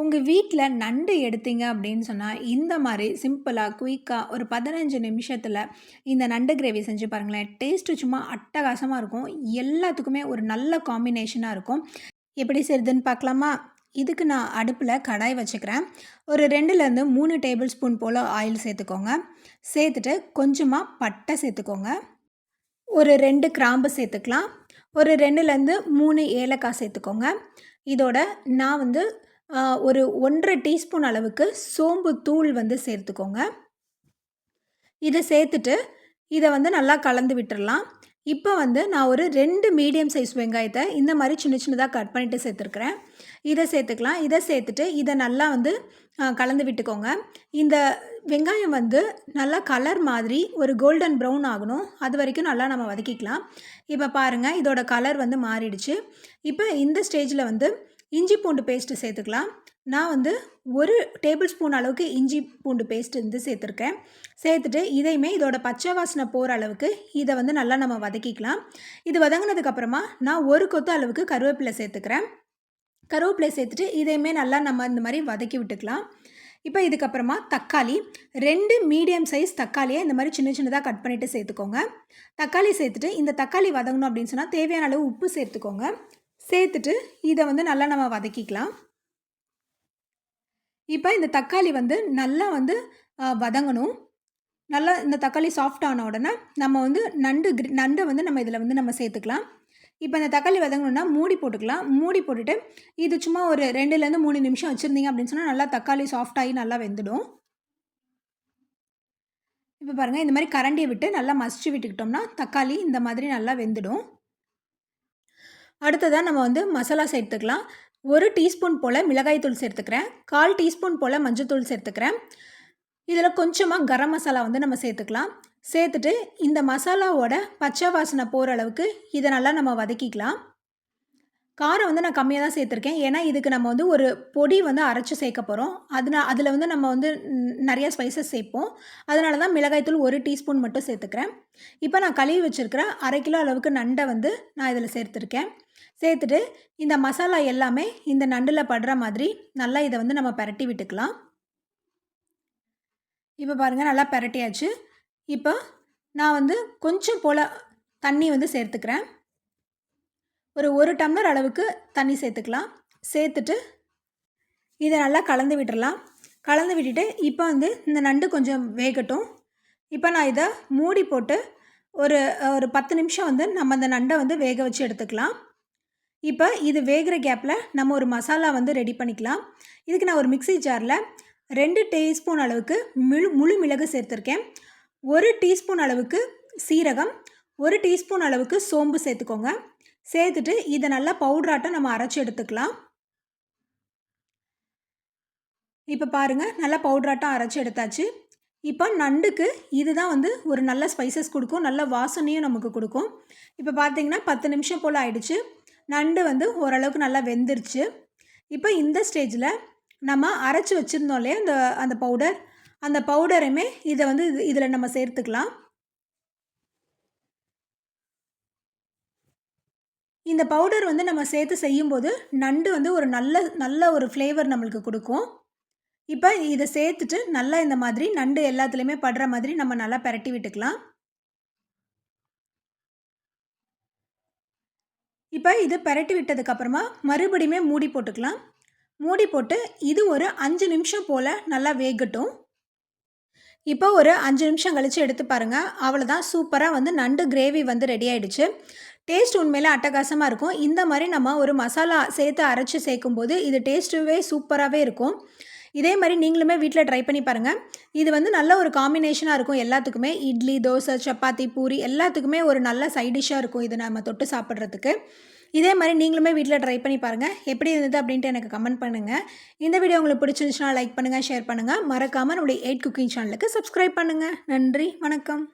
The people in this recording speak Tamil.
உங்கள் வீட்டில் நண்டு எடுத்தீங்க அப்படின்னு சொன்னால் இந்த மாதிரி சிம்பிளாக குயிக்காக ஒரு பதினஞ்சு நிமிஷத்தில் இந்த நண்டு கிரேவி செஞ்சு பாருங்களேன். டேஸ்ட்டு சும்மா அட்டகாசமாக இருக்கும். எல்லாத்துக்குமே ஒரு நல்ல காம்பினேஷனாக இருக்கும். எப்படி செய்யுதுன்னு பார்க்கலாமா? இதுக்கு நான் அடுப்பில் கடாய் வச்சுக்கிறேன். ஒரு ரெண்டுலேருந்து மூணு டேபிள் ஸ்பூன் போல் ஆயில் சேர்த்துக்கோங்க. சேர்த்துட்டு கொஞ்சமாக பட்டை சேர்த்துக்கோங்க. ஒரு ரெண்டு கிராம்பு சேர்த்துக்கலாம். ஒரு ரெண்டுலேருந்து மூணு ஏலக்காய் சேர்த்துக்கோங்க. இதோட நான் வந்து ஒரு ஒன்றரை டீஸ்பூன் அளவுக்கு சோம்பு தூள் வந்து சேர்த்துக்கோங்க. இதை சேர்த்துட்டு இதை வந்து நல்லா கலந்து விட்டுடலாம் இப்போ வந்து நான் ஒரு ரெண்டு மீடியம் சைஸ் வெங்காயத்தை இந்த மாதிரி சின்ன சின்னதாக கட் பண்ணிவிட்டு சேர்த்துருக்குறேன். இதை சேர்த்துக்கலாம். இதை சேர்த்துட்டு இதை நல்லா வந்து கலந்து விட்டுக்கோங்க. இந்த வெங்காயம் வந்து நல்லா கலர் மாதிரி ஒரு கோல்டன் ப்ரௌன் ஆகணும். அது வரைக்கும் நல்லா நம்ம வதக்கிக்கலாம். இப்போ பாருங்கள் இதோட கலர் வந்து மாறிடுச்சு. இப்போ இந்த ஸ்டேஜில் வந்து இஞ்சி பூண்டு பேஸ்ட்டு சேர்த்துக்கலாம். நான் வந்து ஒரு டேபிள் ஸ்பூன் அளவுக்கு இஞ்சி பூண்டு பேஸ்ட் வந்து சேர்த்துருக்கேன். சேர்த்துட்டு இதையுமே இதோட பச்சை வாசனை போகிற அளவுக்கு இதை வந்து நல்லா நம்ம வதக்கிக்கலாம். இது வதங்கினதுக்கப்புறமா நான் ஒரு கொத்து அளவுக்கு கருவேப்பிலை சேர்த்துக்கிறேன். கருவேப்பிலை சேர்த்துட்டு இதையுமே நல்லா நம்ம இந்த மாதிரி வதக்கி விட்டுக்கலாம். இப்போ இதுக்கப்புறமா தக்காளி. ரெண்டு மீடியம் சைஸ் தக்காளியை இந்த மாதிரி சின்ன சின்னதாக கட் பண்ணிவிட்டு சேர்த்துக்கோங்க. தக்காளி சேர்த்துட்டு இந்த தக்காளி வதங்கணும் அப்படின்னு சொன்னால் தேவையான அளவு உப்பு சேர்த்துக்கோங்க. சேர்த்துட்டு இதை வந்து நல்லா நம்ம வதக்கிக்கலாம். இப்போ இந்த தக்காளி வந்து நல்லா வந்து வதங்கணும். நல்லா இந்த தக்காளி சாஃப்ட் ஆன உடனே நம்ம வந்து நண்டு நண்டை வந்து நம்ம இதில் வந்து நம்ம சேர்த்துக்கலாம். இப்போ இந்த தக்காளி வதங்கணுன்னா மூடி போட்டுக்கலாம். மூடி போட்டுட்டு இது சும்மா ஒரு ரெண்டுலேருந்து மூணு நிமிஷம் வச்சுருந்தீங்க அப்படின்னு சொன்னால் நல்லா தக்காளி சாஃப்டாகி நல்லா வெந்துடும். இப்போ பாருங்கள் இந்த மாதிரி கரண்டியை விட்டு நல்லா மசிச்சு விட்டுக்கிட்டோம்னா தக்காளி இந்த மாதிரி நல்லா வெந்துடும். அடுத்ததாக நம்ம வந்து மசாலா சேர்த்துக்கலாம். ஒரு டீஸ்பூன் போல் மிளகாய்த்தூள் சேர்த்துக்கிறேன். கால் டீஸ்பூன் போல் மஞ்சத்தூள் சேர்த்துக்கிறேன். இதில் கொஞ்சமாக கரம் மசாலா வந்து நம்ம சேர்த்துக்கலாம். சேர்த்துட்டு இந்த மசாலாவோட பச்சை வாசனை போகிற அளவுக்கு இதை நல்லா நம்ம வதக்கிக்கலாம். காரம் வந்து நான் கம்மியாக தான் சேர்த்துருக்கேன். ஏன்னா இதுக்கு நம்ம வந்து ஒரு பொடி வந்து அரைச்சி சேர்க்க போகிறோம் அதனால் அதில் வந்து நம்ம வந்து நிறைய ஸ்பைசஸ் சேர்ப்போம். அதனால தான் மிளகாய்த்தூள் ஒரு டீஸ்பூன் மட்டும் சேர்த்துக்கிறேன். இப்போ நான் கழுவி வச்சுருக்கிற அரை கிலோ அளவுக்கு நண்டை வந்து நான் இதில் சேர்த்துருக்கேன். சேர்த்துட்டு இந்த மசாலா எல்லாமே இந்த நண்டில் படுற மாதிரி நல்லா இதை வந்து நம்ம பரட்டி விட்டுக்கலாம். இப்போ பாருங்கள் நல்லா பரட்டியாச்சு. இப்போ நான் வந்து கொஞ்சம் போல் தண்ணி வந்து சேர்த்துக்கிறேன். ஒரு ஒரு டம்ளர் அளவுக்கு தண்ணி சேர்த்துக்கலாம். சேர்த்துட்டு இதை நல்லா கலந்து விட்டுறலாம். கலந்து விட்டுட்டு இப்போ வந்து இந்த நண்டு கொஞ்சம் வேகட்டும். இப்போ நான் இதை மூடி போட்டு ஒரு ஒரு பத்து நிமிஷம் வந்து நம்ம அந்த நண்டை வந்து வேக வச்சு எடுத்துக்கலாம். இப்போ இது வேகிற கேப்பில் நம்ம ஒரு மசாலா வந்து ரெடி பண்ணிக்கலாம். இதுக்கு நான் ஒரு மிக்சி ஜாரில் ரெண்டு டீஸ்பூன் அளவுக்கு முழு முழு மிளகு சேர்த்துருக்கேன். ஒரு டீஸ்பூன் அளவுக்கு சீரகம் ஒரு டீஸ்பூன் அளவுக்கு சோம்பு சேர்த்துக்கோங்க. சேர்த்துட்டு இதை நல்லா பவுட்ராட்டம் நம்ம அரைச்சி எடுத்துக்கலாம். இப்போ பாருங்கள் நல்லா பவுட்ராட்டம் அரைச்சி எடுத்தாச்சு. இப்போ நண்டுக்கு இதுதான் வந்து ஒரு நல்ல ஸ்பைசஸ் கொடுக்கும் நல்ல வாசனையும் நமக்கு கொடுக்கும். இப்போ பார்த்தீங்கன்னா பத்து நிமிஷம் போல் ஆயிடுச்சு. நண்டு வந்து ஓரளவுக்கு நல்லா வெந்துருச்சு. இப்போ இந்த ஸ்டேஜில் நம்ம அரைச்சி வச்சுருந்தோம் இல்லையா அந்த அந்த பவுடர் அந்த பவுடரையுமே இதை வந்து இதில் நம்ம சேர்த்துக்கலாம். இந்த பவுடர் வந்து நம்ம சேர்த்து செய்யும்போது நண்டு வந்து ஒரு நல்ல நல்ல ஒரு ஃப்ளேவர் நம்மளுக்கு கொடுக்கும். இப்போ இதை சேர்த்துட்டு நல்லா இந்த மாதிரி நண்டு எல்லாத்துலேயுமே படுற மாதிரி நம்ம நல்லா பரட்டி விட்டுக்கலாம். இப்போ இது பரட்டி விட்டதுக்கப்புறமா மறுபடியுமே மூடி போட்டுக்கலாம். மூடி போட்டு இது ஒரு அஞ்சு நிமிஷம் போல் நல்லா வேகட்டும். இப்போ ஒரு அஞ்சு நிமிஷம் கழித்து எடுத்து பாருங்கள் அவ்வளோதான் சூப்பராக வந்து நண்டு கிரேவி வந்து ரெடி ஆகிடுச்சு டேஸ்ட் உண்மையில் அட்டகாசமாக இருக்கும். இந்த மாதிரி நம்ம ஒரு மசாலா சேர்த்து அரைச்சி சேர்க்கும்போது இது டேஸ்ட்டுவே சூப்பராகவே இருக்கும். இதே மாதிரி நீங்களுமே வீட்டில் ட்ரை பண்ணி பாருங்கள் இது வந்து நல்ல ஒரு காம்பினேஷனாக இருக்கும் எல்லாத்துக்குமே. இட்லி தோசை சப்பாத்தி பூரி எல்லாத்துக்குமே ஒரு நல்ல சைடிஷ்ஷாக இருக்கும் இது நம்ம தொட்டு சாப்பிட்றதுக்கு. இதே மாதிரி நீங்களுமே வீட்டில் ட்ரை பண்ணி பாருங்கள் எப்படி இருந்தது அப்படின்ட்டு எனக்கு கமெண்ட் பண்ணுங்கள் இந்த வீடியோ உங்களுக்கு பிடிச்சிருந்துச்சுன்னா லைக் பண்ணுங்கள் ஷேர் பண்ணுங்கள் மறக்காமல் நம்மளுடைய எயிட் குக்கிங் சேனலுக்கு சப்ஸ்கிரைப் பண்ணுங்கள் நன்றி வணக்கம்.